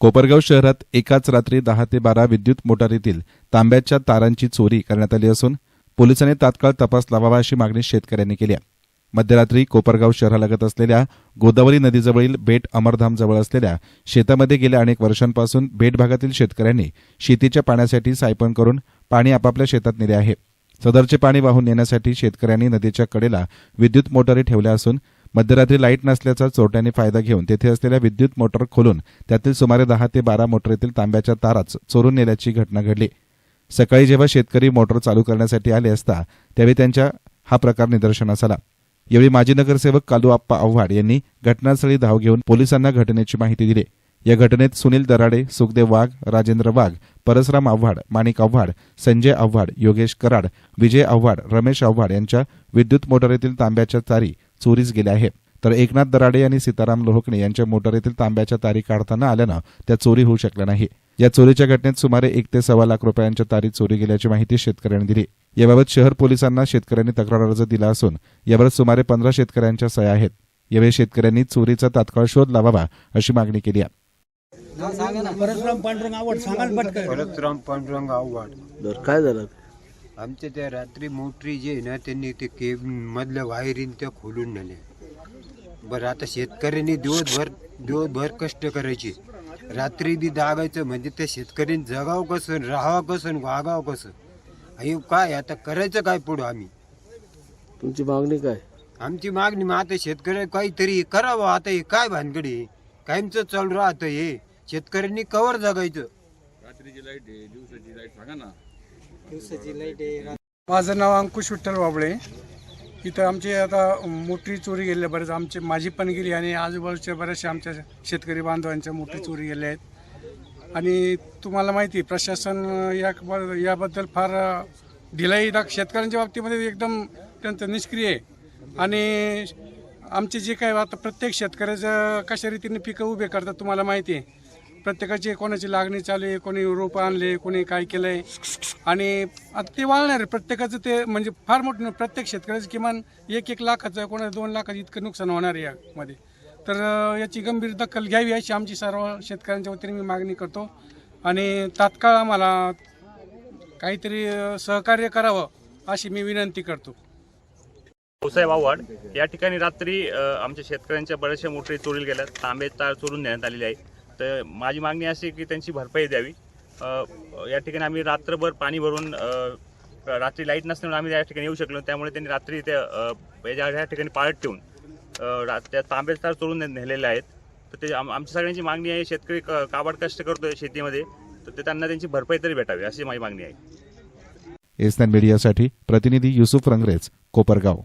कोपरगाव शहरात एकाच रात्री दहा ते बारा विद्युत मोटारीतील तांब्याच्या तारांची चोरी करण्यात आली असून पोलिसांनी तात्काळ तपास लावावा अशी मागणी शेतकऱ्यांनी केली आहे. मध्यरात्री कोपरगाव शहरालगत असलेल्या गोदावरी नदीजवळील बेट अमरधामजवळ असलेल्या शेतामध्ये गेल्या अनेक वर्षांपासून बेट भागातील शेतकऱ्यांनी शेतीच्या पाण्यासाठी सायपण करून पाणी आपापल्या शेतात नेले आहे. सदरचे पाणी वाहून नेण्यासाठी शेतकऱ्यांनी नदीच्या कडेला विद्युत मोटारी ठेवल्या असून मध्यरात्री लाइट नसल्याचा चोरट्यांनी फायदा घेऊन तेथे असलेल्या विद्युत मोटर खोलून त्यातील सुमारे दहा ते बारा मोटरीतील तांब्याच्या ताराच चोरून नेल्याची घटना घडली. सकाळी जेव्हा शेतकरी मोटर चालू करण्यासाठी आले असता त्यावेळी त्यांच्या हा प्रकार निदर्शनास आला. यावेळी माजी नगरसेवक कालू आप्पा आव्हाड यांनी घटनास्थळी धाव घेऊन पोलिसांना घटनेची माहिती दिली. या घटनेत सुनील दराडे सुखदेव वाघ राजेंद्र वाघ परसराम आव्हाड माणिक आव्हाड संजय आव्हाड योगेश कराड विजय आव्हाड रमेश आव्हाड यांच्या विद्युत मोटारीतील तांब्याच्या तारी चोरीस गेल्या आहेत. तर एकनाथ दराडे आणि सीताराम लोहकणे यांच्या मोटारीतील तांब्याच्या तारी काढताना आल्यानं त्या चोरी होऊ शकल्या नाही. या चोरीच्या घटनेत सुमारे एक ते सव्वा लाख रुपयांच्या तारी चोरी गेल्याची माहिती शेतकऱ्यांनी दिली. याबाबत शहर पोलिसांना शेतकऱ्यांनी तक्रार अर्ज दिला असून यावर सुमारे पंधरा शेतकऱ्यांच्या सह्या आहेत. यावेळी शेतकऱ्यांनी चोरीचा तात्काळ शोध लावावा अशी मागणी केली आहे. परशुराम पांडुरंग आवड सांगाल पटकन. परशुराम पांडुरंग आव्हाड. बरं काय झालं? आमच्या त्या रात्री मोटरी जे आहे ना त्यांनी ते केब मधल्या वायरीन त्या खोलून नेले. बरं आता शेतकऱ्यांनी दिवसभर दिवसभर कष्ट करायचे. रात्री बी दागायचं म्हणजे त्या शेतकऱ्यांनी जगावं कसं राहावं कसं वागावं कसं? हे काय आता करायचं काय पुढं आम्ही? तुमची मागणी काय? आमची मागणी मग आता शेतकरी काहीतरी करावं. आता हे काय भानगडी? कायमचं चालू राहतं हे. शेतकऱ्यांनी कवर जगायचं. माझं नाव अंकुश विठ्ठल बाबळे. इथं आमची आता मोटरी चोरी गेली आहे. बरेच आमचे माझी पण गेली आणि आजूबाजूच्या बऱ्याचशा आमच्या शेतकरी बांधवांच्या मोटरी चोरी गेल्या आहेत. आणि तुम्हाला माहिती आहे, प्रशासन या याबद्दल फार ढिलाई दाख शेतकऱ्यांच्या बाबतीमध्ये एकदम त्यांचं निष्क्रिय आहे. आणि आमचे जे काय आता प्रत्येक शेतकऱ्याचं कशा रीतीने पिकं उभे करतात तुम्हाला माहिती आहे. प्रत्येकाची कोणाची लागणी चालू आहे कोणी रोपं आणले कोणी काय केलंय. आणि आता ते वाळणार आहे. प्रत्येकाचं ते म्हणजे फार मोठं नाही. प्रत्येक शेतकऱ्याचं किमान एक एक लाखाचं कोणाला दोन लाखाचं इतकं नुकसान होणार आहे यामध्ये. तर अं, याची गंभीर दखल घ्यावी अशी आमची सर्व शेतकऱ्यांच्या वतीने मी मागणी करतो. आणि तात्काळ आम्हाला काहीतरी अं, सहकार्य करावं अशी मी विनंती करतो. भाऊसाहेब आव्हाड या ठिकाणी रात्री अ, आमच्या शेतकऱ्यांच्या बऱ्याचशा मोटरी चोरील गेल्या तांबे तार चोरून देण्यात आलेले आहे तर माझी मागणी अशी की त्यांची भरपाई द्यावी. या ठिकाणी आम्ही रात्रभर पाणी भरून रात्री लाइट नसल्यामुळे आम्ही या ठिकाणी येऊ शकलो त्यामुळे त्यांनी रात्री त्या या ठिकाणी पाळत ठेवून रा- त्या तांबे तार चोरून नेलेले आहेत. तर ते आम- आमच्या सगळ्यांची मागणी आहे शेतकरी काबाड कष्ट करतोय शेतीमध्ये. तर ते त्यांना त्यांची भरपाई तरी भेटावी अशी माझी मागणी आहे. एसनान मीडियासाठी प्रतिनिधी युसुफ रंगरेज कोपरगाव.